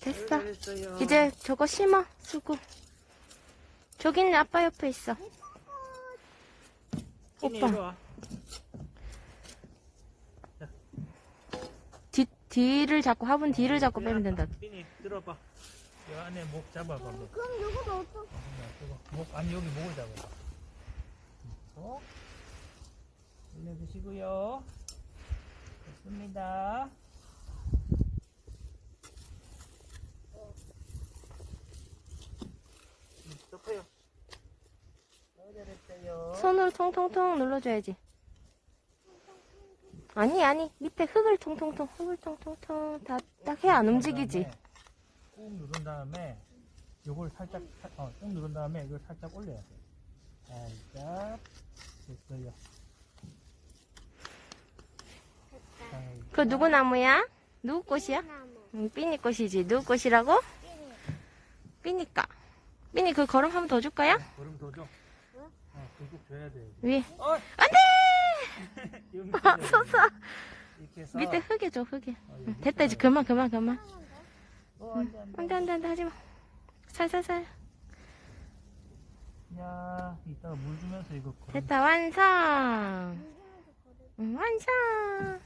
됐어. 잘했어요. 이제 저거 심어. 수고. 저기는 아빠 옆에 있어. 오빠. 이리 와. 뒤, 뒤를 잡고, 화분 뒤를 잡고 빼면 된다. 삐니 들어봐. 이 안에 목 잡아봐. 목. 그럼 없어. 이거 목 아니 여기 목을 잡아봐. 어? 올려주시고요. 됐습니다. 음, 덮어요. 어, 잘했어요. 손으로 통통통 눌러줘야지. 아니, 아니. 밑에 흙을 통통통, 흙을 통통통. 다, 딱 해 안 움직이지. 꾹 누른 다음에 요걸 살짝 살- 어, 꾹 누른 다음에 이걸 살짝 올려야 돼. 살짝 됐어요. 그 누구 나무야? 누구 꽃이야? 응, 삐니 꽃이지. 누구 꽃이라고? 삐니까. 삐니 그 걸음 한번 더 줄까요? 걸음 더 줘. 어, 꾹꾹 줘야 돼. 위에. 어, 안 돼! 아. 서서. 이렇게 해서 밑에 흙에 줘, 흙에. 어, 여기 됐다, 이제 그만, 그만, 그만. 돼. 어, 안 돼, 안 돼. 안 돼, 안 돼, 안 돼, 하지 마. 살살살. 야, 이따가 물 주면서 이거 됐다, 완성. 응, 완성.